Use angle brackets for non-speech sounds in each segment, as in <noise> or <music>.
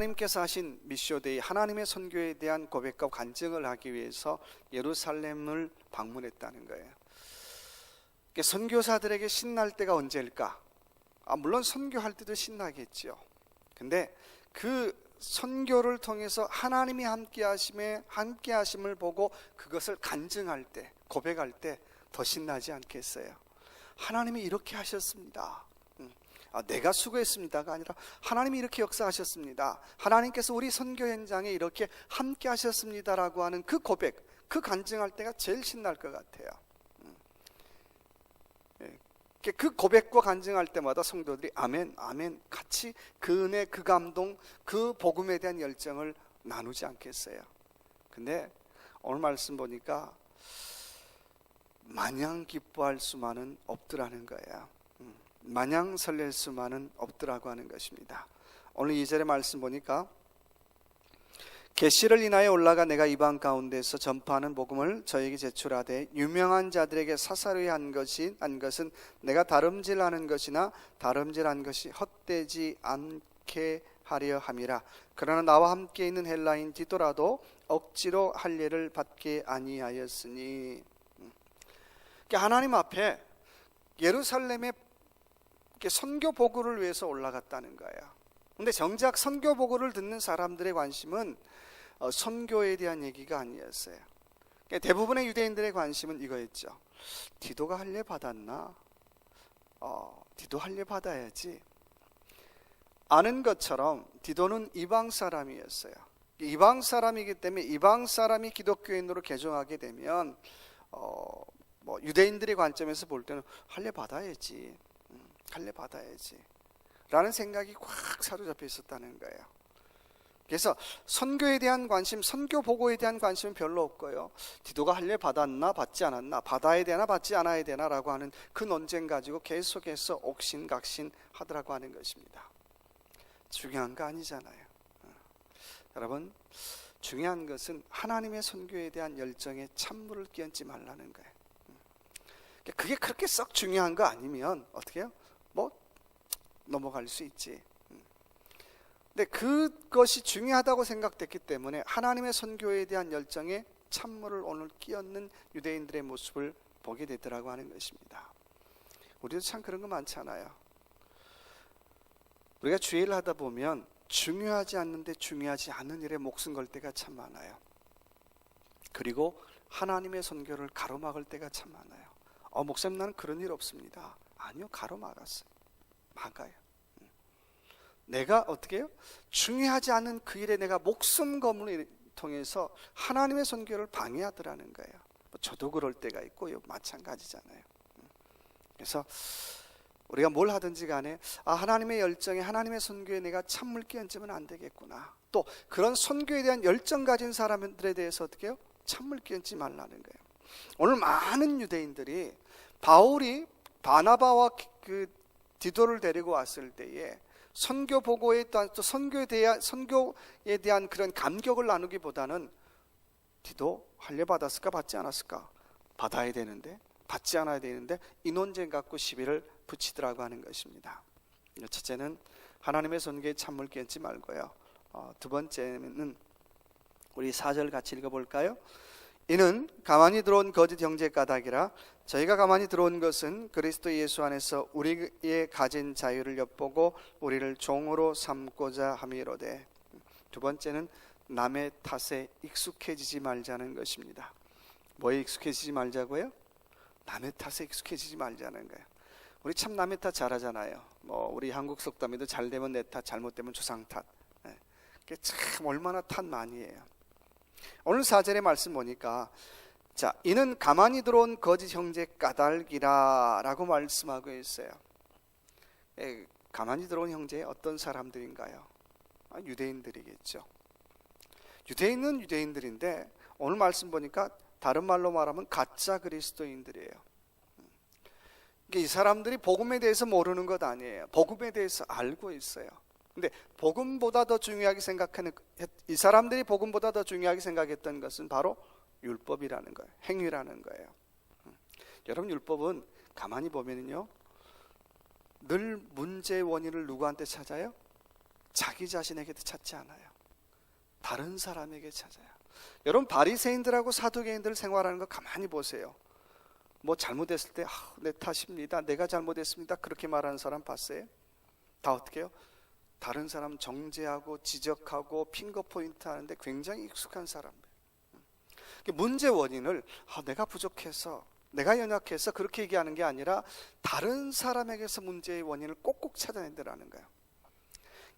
하나님께서 하신 미쇼데이 하나님의 선교에 대한 고백과 간증을 하기 위해서 예루살렘을 방문했다는 거예요. 그러니까 선교사들에게 신날 때가 언제일까? 아, 물론 선교할 때도 신나겠죠. 근데 그 선교를 통해서 하나님이 함께 하심에 함께 하심을 보고 그것을 간증할 때, 고백할 때 더 신나지 않겠어요? 하나님이 이렇게 하셨습니다. 음. 아, 내가 수고했습니다가 아니라 하나님이 이렇게 역사하셨습니다. 하나님께서 우리 선교 현장에 이렇게 함께 하셨습니다라고 하는 그 고백, 그 간증할 때가 제일 신날 것 같아요. 음. 예. 그 고백과 간증할 때마다 성도들이 아멘, 아멘 같이 그 은혜, 그 감동, 그 복음에 대한 열정을 나누지 않겠어요. 근데 오늘 말씀 보니까 마냥 기뻐할 수만은 없더라는 거예요. 음, 마냥 설렐 수만은 없더라고 하는 것입니다. 오늘 이 절의 말씀 보니까 계시를 인하여 올라가 내가 이방 가운데서 전파하는 복음을 저에게 제출하되 유명한 자들에게 사사로이 한 것이 한 것은 내가 다름질하는 것이나 다름질한 것이 헛되지 않게 하려 함이라. 그러나 나와 함께 있는 헬라인 디도라도 억지로 할례를 받게 아니하였으니. 그러니까 하나님 앞에 예루살렘에 선교 보고를 위해서 올라갔다는 거예요. 근데 정작 선교 보고를 듣는 사람들의 관심은 어, 선교에 대한 얘기가 아니었어요. 그러니까 대부분의 유대인들의 관심은 이거였죠. 디도가 할례 받았나? 어, 디도 할례 받아야지. 아는 것처럼 디도는 이방 사람이었어요. 이방 사람이기 때문에 이방 사람이 기독교인으로 개종하게 되면 어, 뭐 유대인들의 관점에서 볼 때는 할례 받아야지, 음, 할례 받아야지, 라는 생각이 꽉 사로잡혀 있었다는 거예요. 그래서 선교에 대한 관심, 선교 보고에 대한 관심은 별로 없고요. 디도가 할례 받았나 받지 않았나, 받아야 되나 받지 않아야 되나라고 하는 그 논쟁 가지고 계속해서 옥신각신 하더라고 하는 것입니다. 중요한 거 아니잖아요. 어. 여러분, 중요한 것은 하나님의 선교에 대한 열정에 찬물을 끼얹지 말라는 거예요. 그게 그렇게 썩 중요한 거 아니면 어떻게 해요? 뭐 넘어갈 수 있지. 근데 그것이 중요하다고 생각됐기 때문에 하나님의 선교에 대한 열정에 찬물을 오늘 끼얹는 유대인들의 모습을 보게 되더라고 하는 것입니다. 우리도 참 그런 거 많잖아요. 우리가 주일을 하다 보면 중요하지 않는데 중요하지 않은 일에 목숨 걸 때가 참 많아요. 그리고 하나님의 선교를 가로막을 때가 참 많아요. 어, 목사님 나는 그런 일 없습니다. 아니요, 가로막았어요. 막아요. 음. 내가 어떻게 해요? 중요하지 않은 그 일에 내가 목숨 검을 통해서 하나님의 선교를 방해하더라는 거예요. 뭐 저도 그럴 때가 있고요. 마찬가지잖아요. 음. 그래서 우리가 뭘 하든지 간에 아 하나님의 열정에 하나님의 선교에 내가 찬물 끼얹으면 안 되겠구나. 또 그런 선교에 대한 열정 가진 사람들에 대해서 어떻게 해요? 찬물 끼얹지 말라는 거예요. 오늘 많은 유대인들이 바울이 바나바와 그 디도를 데리고 왔을 때에 선교 보고에 또 선교에 대한 선교에 대한 그런 감격을 나누기보다는 디도 할례 받았을까 받지 않았을까 받아야 되는데 받지 않아야 되는데 이 논쟁 갖고 시비를 붙이더라고 하는 것입니다. 첫째는 하나님의 선교에 찬물 끼얹지 말고요. 어, 두 번째는 우리 사절 같이 읽어볼까요? 이는 가만히 들어온 거짓 형제 까닭이라 저희가 가만히 들어온 것은 그리스도 예수 안에서 우리의 가진 자유를 엿보고 우리를 종으로 삼고자 함이로되 두 번째는 남의 탓에 익숙해지지 말자는 것입니다. 뭐에 익숙해지지 말자고요? 남의 탓에 익숙해지지 말자는 거예요. 우리 참 남의 탓 잘하잖아요. 뭐 우리 한국 속담에도 잘 되면 내 탓, 잘못되면 조상 탓. 네. 참 얼마나 탓 많이 해요. 오늘 사절의 말씀 보니까 자 이는 가만히 들어온 거짓 형제 까닭이라라고 말씀하고 있어요. 예, 가만히 들어온 형제 어떤 사람들인가요? 아, 유대인들이겠죠. 유대인은 유대인들인데 오늘 말씀 보니까 다른 말로 말하면 가짜 그리스도인들이에요. 이 사람들이 복음에 대해서 모르는 것 아니에요. 복음에 대해서 알고 있어요. 근데 복음보다 더 중요하게 생각하는 이 사람들이 복음보다 더 중요하게 생각했던 것은 바로 율법이라는 거예요. 행위라는 거예요. 음. 여러분 율법은 가만히 보면요. 늘 문제의 원인을 누구한테 찾아요? 자기 자신에게도 찾지 않아요. 다른 사람에게 찾아요. 여러분 바리새인들하고 사두개인들 생활하는 거 가만히 보세요. 뭐 잘못했을 때, 아, 내 탓입니다. 내가 잘못했습니다. 그렇게 말하는 사람 봤어요? 다 어떻게 해요? 다른 사람 정죄하고 지적하고 핑거 포인트 하는데 굉장히 익숙한 사람들. 문제 원인을 아, 내가 부족해서 내가 연약해서 그렇게 얘기하는 게 아니라 다른 사람에게서 문제의 원인을 꼭꼭 찾아낸다는 거예요.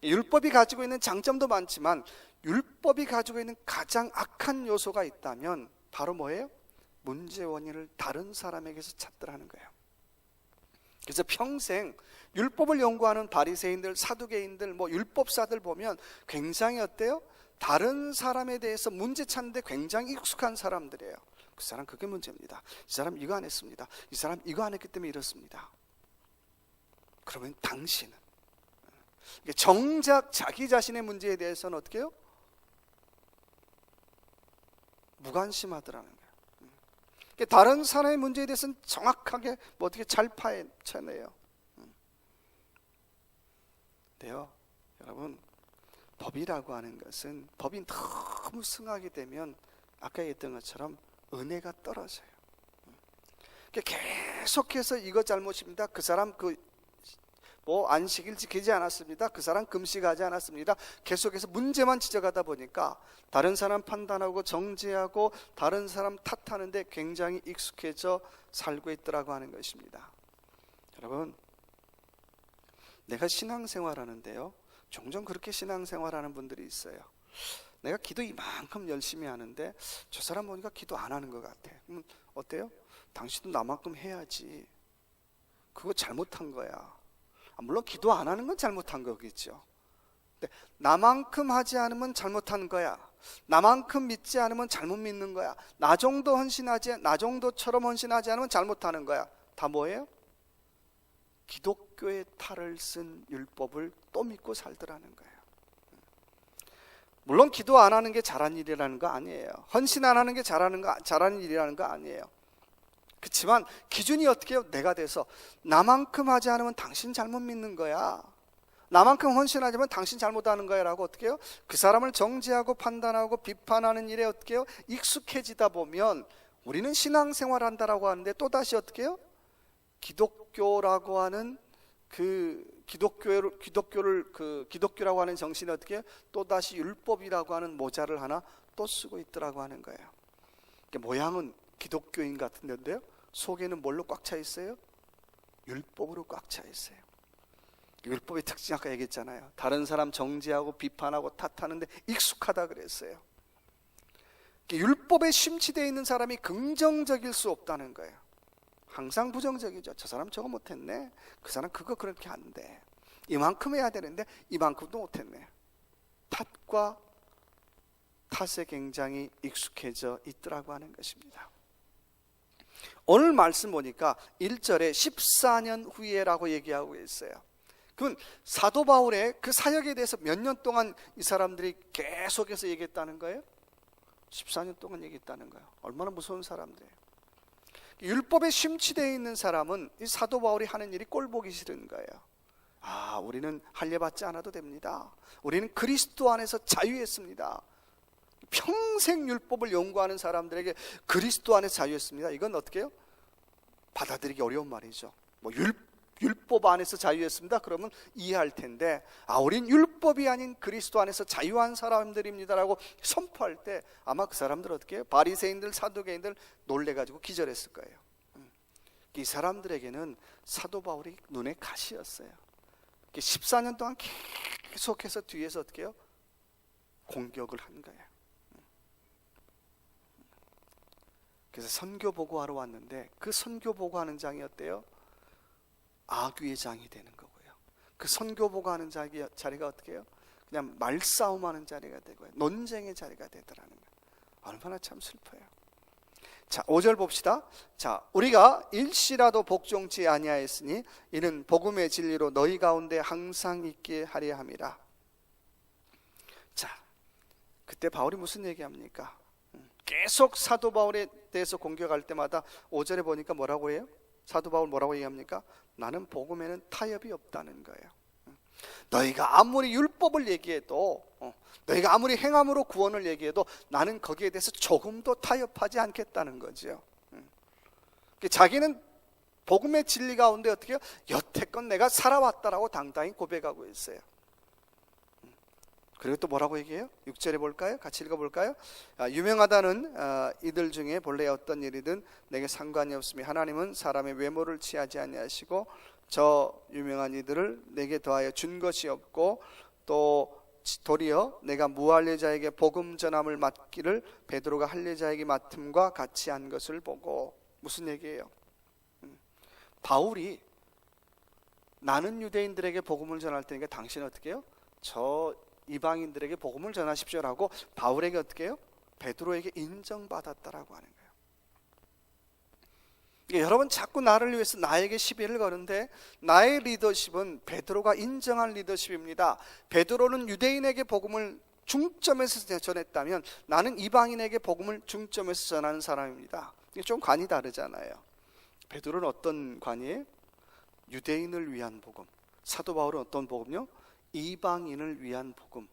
율법이 가지고 있는 장점도 많지만 율법이 가지고 있는 가장 악한 요소가 있다면 바로 뭐예요? 문제 원인을 다른 사람에게서 찾더라는 거예요. 그래서 평생 율법을 연구하는 바리새인들, 사두개인들, 뭐 율법사들 보면 굉장히 어때요? 다른 사람에 대해서 문제 찾는데 굉장히 익숙한 사람들이에요. 그 사람 그게 문제입니다. 이 사람 이거 안 했습니다. 이 사람 이거 안 했기 때문에 이렇습니다. 그러면 당신은 정작 자기 자신의 문제에 대해서는 어떻게 해요? 무관심하더라는 거예요. 다른 사람의 문제에 대해서는 정확하게 뭐 어떻게 잘 파헤쳐내요. 근데요, 여러분 법이라고 하는 것은 법이 너무 승하게 되면 아까 얘기했던 것처럼 은혜가 떨어져요. 그러니까 계속해서 이거 잘못입니다. 그 사람 그 뭐 안식일 지키지 않았습니다. 그 사람 금식하지 않았습니다. 계속해서 문제만 지적하다 보니까 다른 사람 판단하고 정죄하고 다른 사람 탓하는데 굉장히 익숙해져 살고 있더라고 하는 것입니다. 여러분, 내가 신앙생활 하는데요. 종종 그렇게 신앙생활 하는 분들이 있어요. 내가 기도 이만큼 열심히 하는데 저 사람 보니까 기도 안 하는 것 같아. 그럼 어때요? 당신도 나만큼 해야지. 그거 잘못한 거야. 물론 기도 안 하는 건 잘못한 거겠죠. 근데 나만큼 하지 않으면 잘못한 거야. 나만큼 믿지 않으면 잘못 믿는 거야. 나 정도 헌신하지, 나 정도처럼 헌신하지 않으면 잘못하는 거야. 다 뭐예요? 기독교의 탈을 쓴 율법을 또 믿고 살더라는 거예요. 물론 기도 안 하는 게 잘한 일이라는 거 아니에요. 헌신 안 하는 게 잘하는 거 잘하는 일이라는 거 아니에요. 그렇지만 기준이 어떻게 해요? 내가 돼서 나만큼 하지 않으면 당신 잘못 믿는 거야. 나만큼 헌신하지만 당신 잘못하는 거야라고 어떻게 해요? 그 사람을 정죄하고 판단하고 비판하는 일에 어떻게 해요? 익숙해지다 보면 우리는 신앙생활 한다라고 하는데 또 다시 어떻게 해요? 기독교라고 하는 그 기독교를 기독교를 그 기독교라고 하는 정신이 어떻게 또 다시 율법이라고 하는 모자를 하나 또 쓰고 있더라고 하는 거예요. 모양은 기독교인 같은데요. 속에는 뭘로 꽉 차 있어요? 율법으로 꽉 차 있어요. 율법의 특징 아까 얘기했잖아요. 다른 사람 정죄하고 비판하고 탓하는데 익숙하다 그랬어요. 율법에 심취되어 있는 사람이 긍정적일 수 없다는 거예요. 항상 부정적이죠. 저 사람 저거 못했네. 그 사람 그거 그렇게 안 돼. 이만큼 해야 되는데 이만큼도 못했네. 탓과 탓에 굉장히 익숙해져 있더라고 하는 것입니다. 오늘 말씀 보니까 1절에 14년 후에라고 얘기하고 있어요. 그건 사도 바울의 그 사역에 대해서 몇 년 동안 이 사람들이 계속해서 얘기했다는 거예요? 14년 동안 얘기했다는 거예요. 얼마나 무서운 사람들이에요. 율법에 심취되어 있는 사람은 이 사도 바울이 하는 일이 꼴 보기 싫은 거예요. 아, 우리는 할례받지 않아도 됩니다. 우리는 그리스도 안에서 자유했습니다. 평생 율법을 연구하는 사람들에게 그리스도 안에서 자유했습니다. 이건 어떻게 해요? 받아들이기 어려운 말이죠. 뭐 율, 율법 안에서 자유했습니다. 그러면 이해할 텐데, 아, 우린 율법이 아닌 그리스도 안에서 자유한 사람들입니다라고 선포할 때 아마 그 사람들 어떻게 해요? 바리새인들, 사두개인들 놀래가지고 기절했을 거예요. 음. 이 사람들에게는 사도 바울이 눈에 가시였어요. 14년 동안 계속해서 뒤에서 어떻게 해요? 공격을 한 거예요. 음. 그래서 선교 보고하러 왔는데 그 선교 보고하는 장이 어때요? 악귀의 장이 되는 거고요. 그 선교 보고하는 자리, 자리가 어떻게 해요? 그냥 말싸움하는 자리가 되고요. 논쟁의 자리가 되더라는 거예요. 얼마나 참 슬퍼요. 자, 5절 봅시다. 자, 우리가 일시라도 복종치 아니하였으니 이는 복음의 진리로 너희 가운데 항상 있게 하려 함이라. 자, 그때 바울이 무슨 얘기합니까? 음, 계속 사도 바울에 대해서 공격할 때마다 5절에 보니까 뭐라고 해요? 사도 바울 뭐라고 얘기합니까? 나는 복음에는 타협이 없다는 거예요. 너희가 아무리 율법을 얘기해도 어, 너희가 아무리 행함으로 구원을 얘기해도 나는 거기에 대해서 조금도 타협하지 않겠다는 거죠. 음. 자기는 복음의 진리 가운데 어떻게 요 여태껏 내가 살아왔다라고 당당히 고백하고 있어요. 음. 그리고 또 뭐라고 얘기해요? 6절에 볼까요? 같이 읽어볼까요? 아, 유명하다는 아, 이들 중에 본래 어떤 일이든 내게 상관이 없으며 하나님은 사람의 외모를 취하지 아니하시고 저 유명한 이들을 내게 더하여 준 것이 없고 또 도리어 내가 무할례자에게 복음 전함을 맡기를 베드로가 할례자에게 맡음과 같이 한 것을 보고 무슨 얘기예요? 음. 바울이 나는 유대인들에게 복음을 전할 테니까 당신 어떻게 해요? 저 이방인들에게 복음을 전하십시오라고 바울에게 어떻게 해요? 베드로에게 인정받았다라고 하는 거예요. 그러니까 여러분 자꾸 나를 위해서 나에게 시비를 거는데 나의 리더십은 베드로가 인정한 리더십입니다. 베드로는 유대인에게 복음을 중점에서 전했다면 나는 이방인에게 복음을 중점에서 전하는 사람입니다. 좀 관이 다르잖아요. 베드로는 어떤 관이에요? 유대인을 위한 복음. 사도 바울은 어떤 복음요? 이방인을 위한 복음.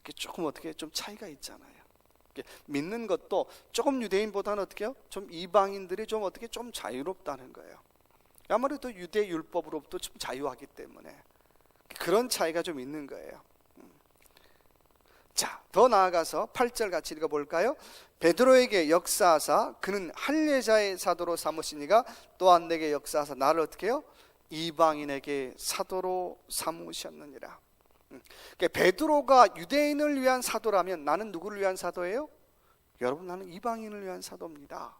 이게 조금 어떻게 좀 차이가 있잖아요. 믿는 것도 조금 유대인보다는 어떻게요? 좀 이방인들이 좀 어떻게 좀 자유롭다는 거예요. 아무래도 유대 율법으로부터 좀 자유하기 때문에 그런 차이가 좀 있는 거예요. 음. 자, 더 나아가서 8절 같이 읽어 볼까요? 베드로에게 역사하사 그는 할례자의 사도로 삼으시니가 또한 내게 역사하사 나를 어떻게 해요? 이방인에게 사도로 삼으셨느니라. 그러니까 베드로가 유대인을 위한 사도라면 나는 누구를 위한 사도예요? 여러분 나는 이방인을 위한 사도입니다.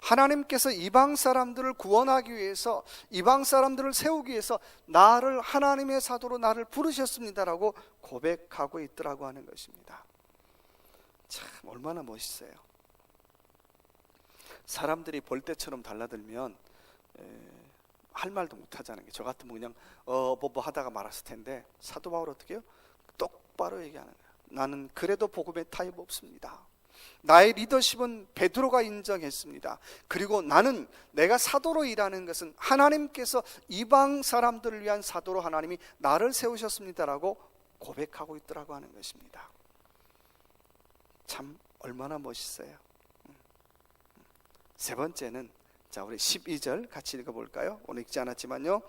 하나님께서 이방 사람들을 구원하기 위해서 이방 사람들을 세우기 위해서 나를 하나님의 사도로 나를 부르셨습니다라고 고백하고 있더라고 하는 것입니다. 참 얼마나 멋있어요. 사람들이 볼 때처럼 달라들면 할 말도 못 하자는 게 저 같으면 그냥 어 뭐뭐 하다가 말았을 텐데 사도 바울 어떻게 해요? 똑바로 얘기하는 거예요. 나는 그래도 복음에 타협 없습니다. 나의 리더십은 베드로가 인정했습니다. 그리고 나는 내가 사도로 일하는 것은 하나님께서 이방 사람들을 위한 사도로 하나님이 나를 세우셨습니다라고 고백하고 있더라고 하는 것입니다. 참 얼마나 멋있어요. 세 번째는 자, 우리 12절 같이 읽어 볼까요? 오늘 읽지 않았지만요.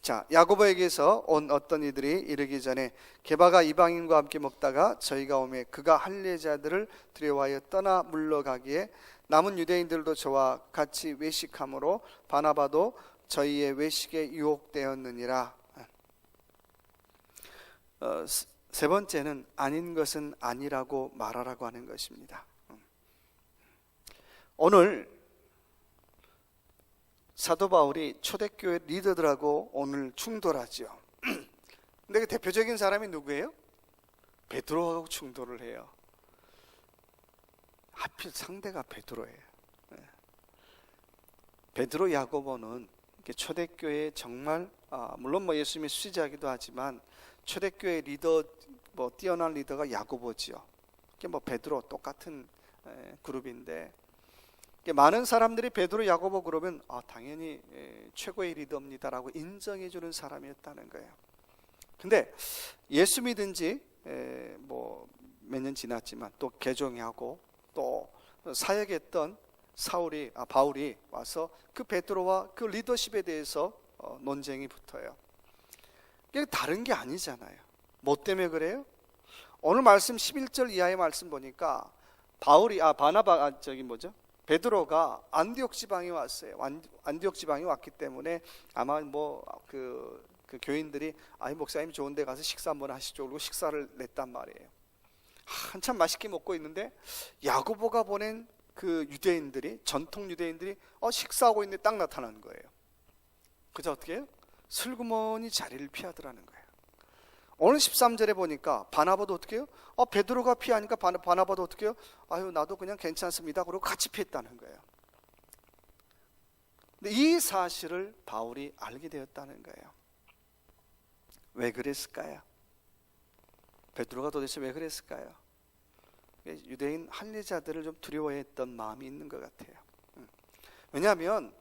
자, 야고보에게서 온 어떤 이들이 이르기 전에 게바가 이방인과 함께 먹다가 저희가 오매 그가 할례자들을 두려워하여 떠나 물러가기에 남은 유대인들도 저와 같이 외식함으로 바나바도 저희의 외식에 유혹되었느니라. 어, 세 번째는 아닌 것은 아니라고 말하라고 하는 것입니다. 음. 오늘 사도 바울이 초대교회 리더들하고 오늘 충돌하죠. <clears throat> 근데 그 대표적인 사람이 누구예요? 베드로하고 충돌을 해요. 하필 상대가 베드로예요. 네. 베드로 야고보는 초대교회 정말 아, 물론 뭐 예수님의 수지자기도 하지만 초대교회 리더 뭐 뛰어난 리더가 야고보지요. 뭐 베드로 똑같은 그룹인데 많은 사람들이 베드로 야고보 그러면 아, 당연히 최고의 리더입니다라고 인정해 주는 사람이었다는 거예요. 근데 예수 믿은 지 뭐 몇 년 지났지만 또 개종하고 또 사역했던 사울이 아, 바울이 와서 그 베드로와 그 리더십에 대해서 어, 논쟁이 붙어요. 이게 다른 게 아니잖아요. 뭐 때문에 그래요? 오늘 말씀 11절 이하의 말씀 보니까 바울이 아 바나바 아, 저기 뭐죠? 베드로가 안디옥 지방에 왔어요. 안디옥 지방에 왔기 때문에 아마 뭐그 그 교인들이 아이 목사님 좋은 데 가서 식사 한번 하시죠. 그리고 식사를 냈단 말이에요. 한참 맛있게 먹고 있는데 야고보가 보낸 그 유대인들이 전통 유대인들이 어 식사하고 있는데 딱 나타나는 거예요. 그저 어떻게 해요? 슬그머니 자리를 피하더라는 거예요. 오늘 13절에 보니까 바나바도 어떻게 해요? 어, 베드로가 피하니까 바나, 바나바도 어떻게 해요? 아유, 나도 그냥 괜찮습니다. 그리고 같이 피했다는 거예요. 근데 이 사실을 바울이 알게 되었다는 거예요. 왜 그랬을까요? 베드로가 도대체 왜 그랬을까요? 유대인 할례자들을 좀 두려워했던 마음이 있는 것 같아요. 왜냐하면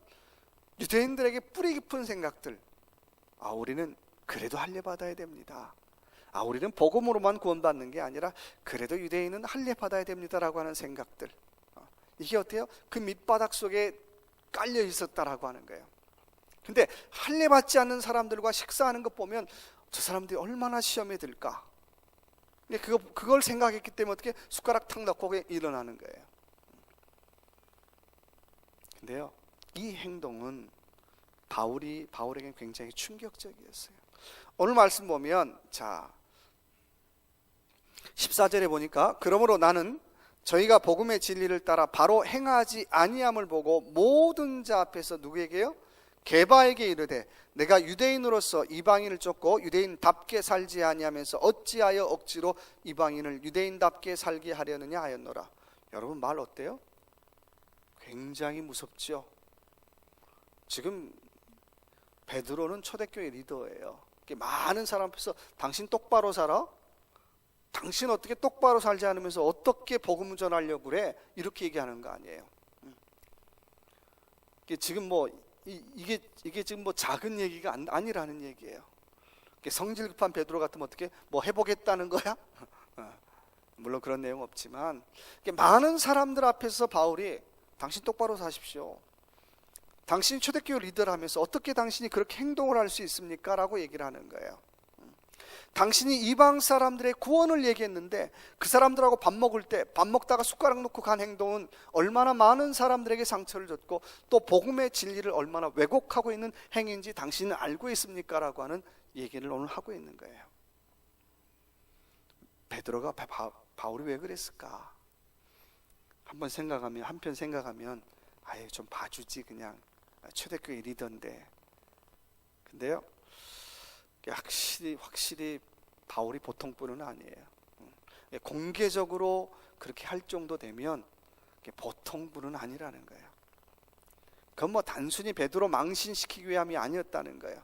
유대인들에게 뿌리 깊은 생각들, 아 우리는 그래도 할례 받아야 됩니다. 아 우리는 복음으로만 구원받는 게 아니라 그래도 유대인은 할례 받아야 됩니다라고 하는 생각들 어, 이게 어때요? 그 밑바닥 속에 깔려 있었다라고 하는 거예요. 근데 할례 받지 않는 사람들과 식사하는 것 보면 저 사람들이 얼마나 시험에 들까? 근데 그거 그걸 생각했기 때문에 어떻게 숟가락 탁 넣고 일어나는 거예요. 근데요, 이 행동은 바울이 바울에게 굉장히 충격적이었어요. 오늘 말씀 보면 자 14절에 보니까 그러므로 나는 저희가 복음의 진리를 따라 바로 행하지 아니함을 보고 모든 자 앞에서 누구에게요? 개바에게 이르되 내가 유대인으로서 이방인을 쫓고 유대인답게 살지 아니하면서 어찌하여 억지로 이방인을 유대인답게 살게 하려느냐 하였노라. 여러분 말 어때요? 굉장히 무섭죠. 지금 베드로는 초대교회 리더예요. 많은 사람 앞에서 당신 똑바로 살아? 당신 어떻게 똑바로 살지 않으면서 어떻게 복음 전하려고 그래? 이렇게 얘기하는 거 아니에요. 음. 지금 뭐 이, 이게 이게 지금 뭐 작은 얘기가 안, 아니라는 얘기예요. 성질 급한 베드로 같으면 어떻게 뭐 해보겠다는 거야? <laughs> 어. 물론 그런 내용 없지만 많은 사람들 앞에서 바울이 당신 똑바로 사십시오. 당신이 초대교회 리더라면서 어떻게 당신이 그렇게 행동을 할 수 있습니까? 라고 얘기를 하는 거예요. 음. 당신이 이방 사람들의 구원을 얘기했는데 그 사람들하고 밥 먹을 때 밥 먹다가 숟가락 놓고 간 행동은 얼마나 많은 사람들에게 상처를 줬고 또 복음의 진리를 얼마나 왜곡하고 있는 행위인지 당신은 알고 있습니까? 라고 하는 얘기를 오늘 하고 있는 거예요. 베드로가 바, 바울이 왜 그랬을까? 한번 생각하면 한편 생각하면 아예 좀 봐주지 그냥 초대교회 리더인데 근데요 확실히 확실히 바울이 보통 분은 아니에요 음. 공개적으로 그렇게 할 정도 되면 보통 분은 아니라는 거예요 그건 뭐 단순히 베드로 망신시키기 위함이 아니었다는 거예요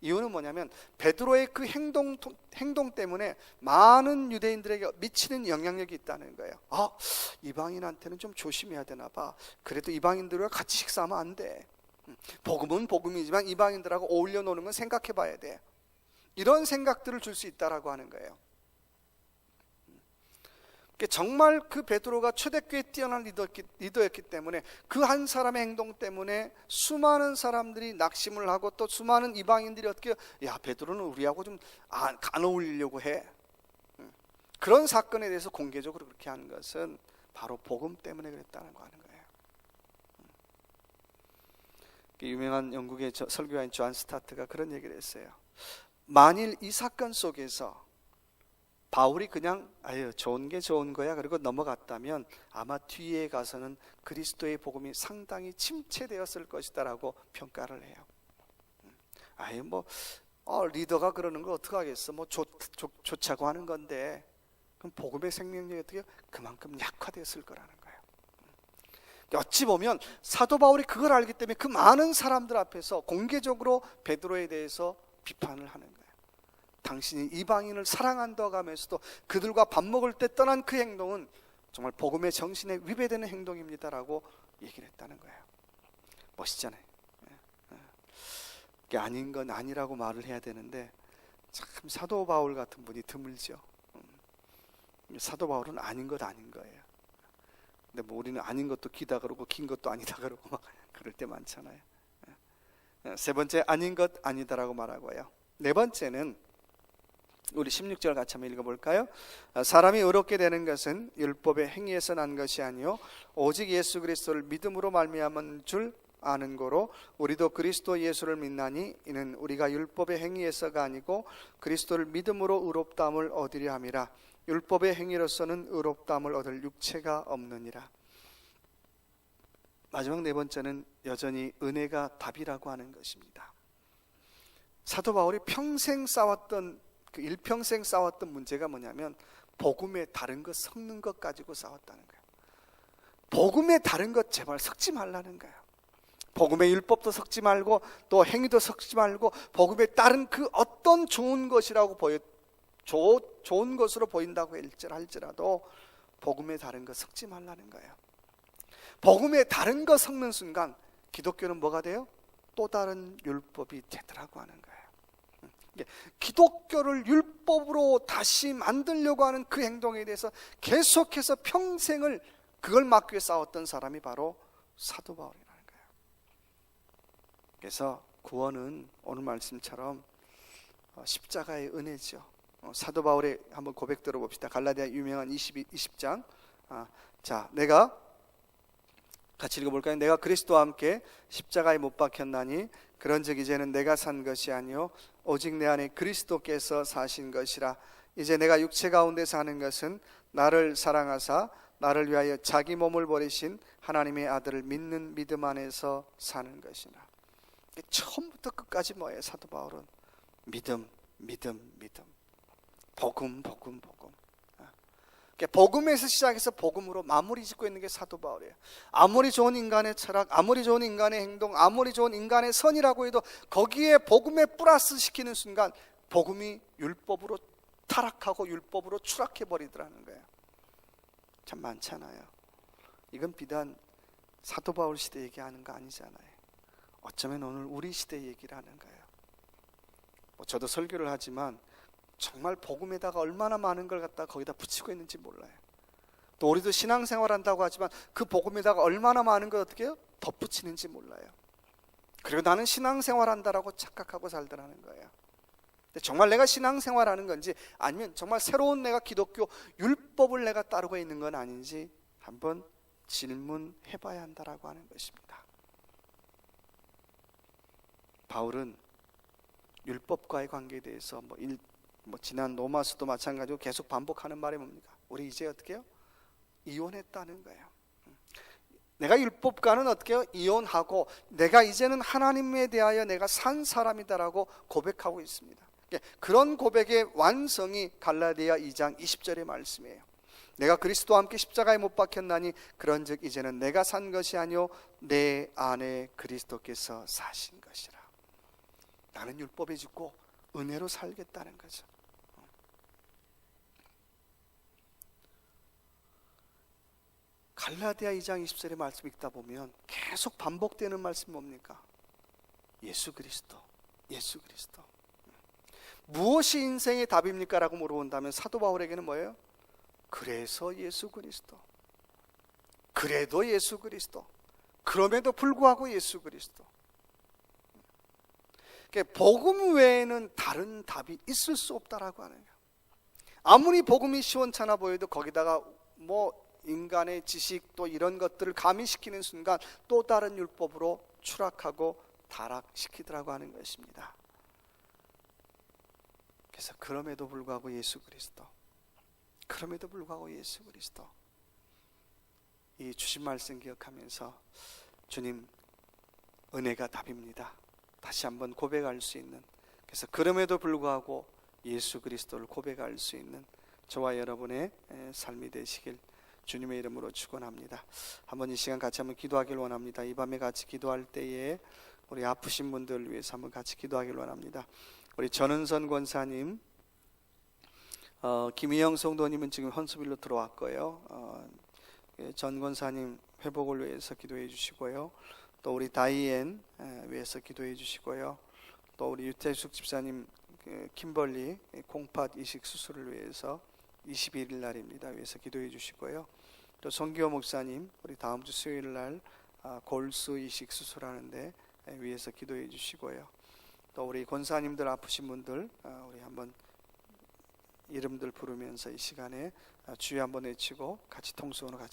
이유는 뭐냐면 베드로의 그 행동 행동 때문에 많은 유대인들에게 미치는 영향력이 있다는 거예요. 아 이방인한테는 좀 조심해야 되나 봐. 그래도 이방인들과 같이 식사하면 안 돼. 음, 복음은 복음이지만 이방인들하고 어울려 노는 건 생각해 봐야 돼. 이런 생각들을 줄 수 있다라고 하는 거예요. 정말 그 베드로가 초대교회 뛰어난 리더였기, 리더였기 때문에 그 한 사람의 행동 때문에 수많은 사람들이 낙심을 하고 또 수많은 이방인들이 어떻게 야 베드로는 우리하고 좀 안 어울리려고 해 그런 사건에 대해서 공개적으로 그렇게 하는 것은 바로 복음 때문에 그랬다는 거 하는 거예요. 유명한 영국의 설교가인 조한 스타트가 그런 얘기를 했어요. 만일 이 사건 속에서 바울이 그냥 아유 좋은 게 좋은 거야 그리고 넘어갔다면 아마 뒤에 가서는 그리스도의 복음이 상당히 침체되었을 것이다라고 평가를 해요. 음. 아유 뭐 어, 리더가 그러는 거 어떻게 하겠어? 뭐 좋, 좋, 좋자고 하는 건데 그럼 복음의 생명력이 어떻게 그만큼 약화되었을 거라는 거예요. 음. 어찌 보면 사도 바울이 그걸 알기 때문에 그 많은 사람들 앞에서 공개적으로 베드로에 대해서 비판을 하는 거예요. 당신이 이방인을 사랑한다고 하면서도 그들과 밥 먹을 때 떠난 그 행동은 정말 복음의 정신에 위배되는 행동입니다라고 얘기를 했다는 거예요. 멋있잖아요. 이게 아닌 건 아니라고 말을 해야 되는데 참 사도 바울 같은 분이 드물죠. 음. 사도 바울은 아닌 것 아닌 거예요. 근데 뭐 우리는 아닌 것도 기다 그러고 긴 것도 아니다 그러고 막 <laughs> 그럴 때 많잖아요. 세 번째 아닌 것 아니다라고 말하고요. 네 번째는 우리 16절 같이 한번 읽어볼까요? 아, 사람이 의롭게 되는 것은 율법의 행위에서 난 것이 아니요 오직 예수 그리스도를 믿음으로 말미암은 줄 아는 거로 우리도 그리스도 예수를 믿나니 이는 우리가 율법의 행위에서가 아니고 그리스도를 믿음으로 의롭다함을 얻으려 함이라. 율법의 행위로서는 의롭다함을 얻을 육체가 없느니라. 마지막 네 번째는 여전히 은혜가 답이라고 하는 것입니다. 사도 바울이 평생 싸웠던 그 일평생 싸웠던 문제가 뭐냐면 복음에 다른 것 섞는 것 가지고 싸웠다는 거예요. 복음에 다른 것 제발 섞지 말라는 거예요. 복음의 율법도 섞지 말고 또 행위도 섞지 말고 복음에 다른 그 어떤 좋은 것이라고 보여 조, 좋은 것으로 보인다고 할지라도 복음에 다른 것 섞지 말라는 거예요. 복음에 다른 것 섞는 순간 기독교는 뭐가 돼요? 또 다른 율법이 되더라고 하는 거예요. 기독교를 율법으로 다시 만들려고 하는 그 행동에 대해서 계속해서 평생을 그걸 막기 위해 싸웠던 사람이 바로 사도 바울이라는 거예요. 그래서 구원은 오늘 말씀처럼 어, 십자가의 은혜죠. 어, 사도 바울의 한번 고백 들어봅시다. 갈라디아 유명한 22, 20장. 아, 자, 내가 같이 읽어볼까요? 내가 그리스도와 함께 십자가에 못 박혔나니 그런즉 이제는 내가 산 것이 아니요 오직 내 안에 그리스도께서 사신 것이라. 이제 내가 육체 가운데 사는 것은 나를 사랑하사 나를 위하여 자기 몸을 버리신 하나님의 아들을 믿는 믿음 안에서 사는 것이라. 처음부터 끝까지 뭐예요 사도 바울은? 믿음 믿음 믿음. 복음 복음 복음 복음에서 시작해서 복음으로 마무리 짓고 있는 게 사도 바울이에요. 아무리 좋은 인간의 철학, 아무리 좋은 인간의 행동, 아무리 좋은 인간의 선이라고 해도 거기에 복음에 플러스 시키는 순간 복음이 율법으로 타락하고 율법으로 추락해 버리더라는 거예요. 참 많잖아요. 이건 비단 사도 바울 시대 얘기하는 거 아니잖아요. 어쩌면 오늘 우리 시대 얘기를 하는 거예요. 뭐 저도 설교를 하지만 정말 복음에다가 얼마나 많은 걸 갖다 거기다 붙이고 있는지 몰라요. 또 우리도 신앙생활 한다고 하지만 그 복음에다가 얼마나 많은 걸 어떻게? 덧붙이는지 몰라요. 그리고 나는 신앙생활 한다라고 착각하고 살더라는 거예요. 정말 내가 신앙생활 하는 건지 아니면 정말 새로운 내가 기독교 율법을 내가 따르고 있는 건 아닌지 한번 질문해 봐야 한다라고 하는 것입니다. 바울은 율법과의 관계에 대해서 뭐 일, 뭐 지난 로마서도 마찬가지로 계속 반복하는 말이 뭡니까? 우리 이제 어떻게 해요? 이혼했다는 거예요. 내가 율법과는 어떻게 해요? 이혼하고 내가 이제는 하나님에 대하여 내가 산 사람이다라고 고백하고 있습니다. 예, 그런 고백의 완성이 갈라디아 2장 20절의 말씀이에요. 내가 그리스도와 함께 십자가에 못 박혔나니 그런즉 이제는 내가 산 것이 아니요 내 안에 그리스도께서 사신 것이라. 나는 율법에 죽고 은혜로 살겠다는 거죠. 갈라디아 2장 20절의 말씀 읽다 보면 계속 반복되는 말씀 뭡니까? 예수 그리스도, 예수 그리스도. 무엇이 인생의 답입니까? 라고 물어본다면 사도 바울에게는 뭐예요? 그래서 예수 그리스도. 그래도 예수 그리스도. 그럼에도 불구하고 예수 그리스도. 그러니까 복음 외에는 다른 답이 있을 수 없다라고 거예요. 아무리 복음이 시원찮아 보여도 거기다가 뭐 인간의 지식 또 이런 것들을 가미시키는 순간 또 다른 율법으로 추락하고 타락시키더라고 하는 것입니다. 그래서 그럼에도 불구하고 예수 그리스도 그럼에도 불구하고 예수 그리스도 이 주신 말씀 기억하면서 주님 은혜가 답입니다. 다시 한번 고백할 수 있는 그래서 그럼에도 불구하고 예수 그리스도를 고백할 수 있는 저와 여러분의 삶이 되시길 주님의 이름으로 축원합니다. 한번 이 시간 같이 한번 기도하길 원합니다. 이 밤에 같이 기도할 때에 우리 아프신 분들 위해서 한번 같이 기도하길 원합니다. 우리 전은선 권사님, 어, 김희영 성도님은 지금 헌수빌로 들어왔고요. 어, 예, 전 권사님 회복을 위해서 기도해 주시고요. 또 우리 다이앤 위해서 기도해 주시고요. 또 우리 유태숙 집사님 그 kim벌리 공팟 이식 수술을 위해서 21일 날입니다. 위해서 기도해 주시고요. 또 성기호 목사님 우리 다음 주 수요일 날 아, 골수 이식 수술하는데 위해서 기도해 주시고요. 또 우리 권사님들 아프신 분들 아, 우리 한번 이름들 부르면서 이 시간에 아, 주여 한번 외치고 같이 통수원으로 같이